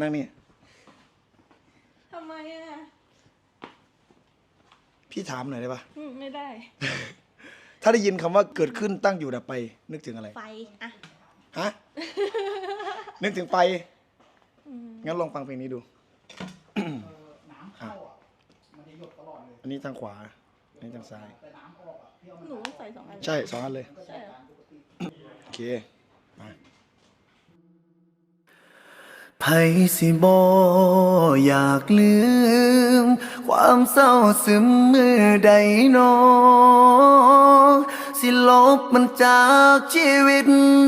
นั่งนี่ ทำไมอะพี่ถามหน่อยได้ปะ อืมไม่ได้ ถ้าได้ยินคำว่าเกิดขึ้นตั้งอยู่ดับไป นึกถึงอะไร ไฟอะฮะ นึกถึงไฟ อืมงั้นลองฟังเพลงนี้ดูน้ำเข้าอะ มันจะหยดตลอดเลยอันนี้ทางขวา อันนี้ทางซ้าย แต่น้ำออกอะ พี่เอาหนูใส่สองอัน ใช่สองอันเลย ใช่เหรอ โอเค มา ไผสิบออยากลืม ความเศร้าซึมมือใดนอ สิลบมันจากชีวิต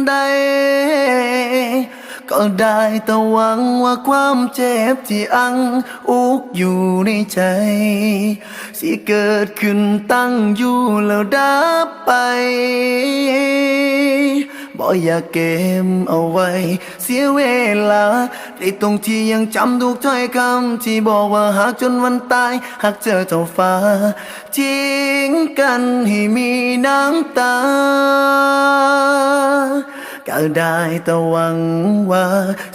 ใด ก็ได้แต่หวังว่าความเจ็บที่อังอุกอยู่ในใจ สิเกิดขึ้นตั้งอยู่แล้วดับไป บ่อยากเก็บเอาไว้ เสียเวลาในตรงที่ยังจำทุกถ้อยคำที่บอกว่าหากจนวันตายหากเจอเท่าฟ้าทิ้งกันให้มีน้ำตาก็ได้แต่หวังว่า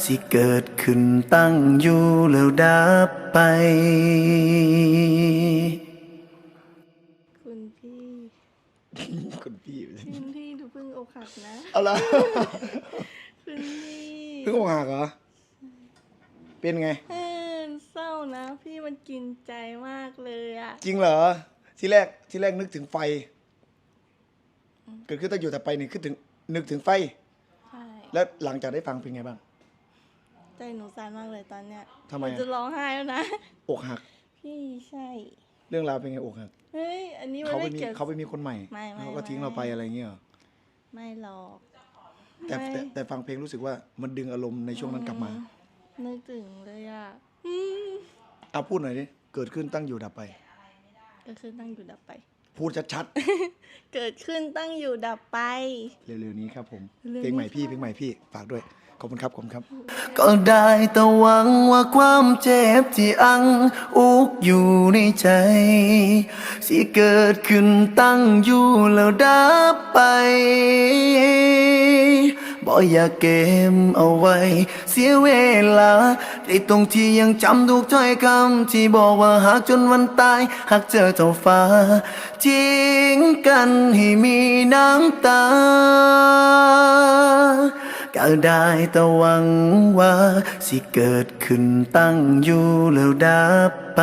สิเกิดขึ้นตั้งอยู่แล้วดับไป คุณพี่ คุณพี่คุณพี่ดูเพิ่งอกหักนะเอาละคุณพี่เพิ่งอกหักเหรอ เป็นไงเออเศร้านะ พี่มันกินใจมากเลยอะ จริงเหรอ ที่แรกที่แรกนึกถึงไฟ เกิดขึ้นตั้งอยู่แต่ไปนี่คือถึงนึกถึงไฟ ใช่ แล้วหลังจากได้ฟังเป็นไงบ้าง ใจหนูสั่นมากเลยตอนเนี้ยทำไมหอะนูจะร้องไห้แล้วนะ อกหัก พี่ใช่ เรื่องราวเป็นไงอกหักเฮ้ยอันนี้มันเขาไปไม่มีเกี่ยว เขาไปมีคนใหม่ไม่ไม่เขาก็ทิ้งไม่เราไปอะไรเงี้ยเหรอไม่หรอกแต่ไม่แต่แต่ฟังเพลงรู้สึกว่ามันดึงอารมณ์ในช่วงนั้นกลับมานึกถึงเลยอะอืมเอาพูดหน่อยดิเกิดขึ้นตั้งอยู่ดับไปก็คือตั้งอยู่ดับไป พูดชัดเกิดขึ้นตั้งอยู่ดับไป ๆเร็วๆนี้ครับผมเร็วๆเพลงใหม่นี้พี่เพลงใหม่พี่ฝากด้วย ขอบคุณครับขอบคุณครับ ก็ได้แต่หวังว่าความเจ็บที่อังอุกอยู่ในใจ สิเกิดขึ้นตั้งอยู่แล้วดับไปบ่อยากเก็บเอาไว้ เสียเวลาในตรงที่ยังจำทุกถ้อยคำที่บอกว่าหากจนวันตายหากเจอเท่าฟ้าทิ้งกันให้มีน้ำตา ก็ได้แต่หวังว่า สิเกิดขึ้นตั้งอยู่แล้วดับไป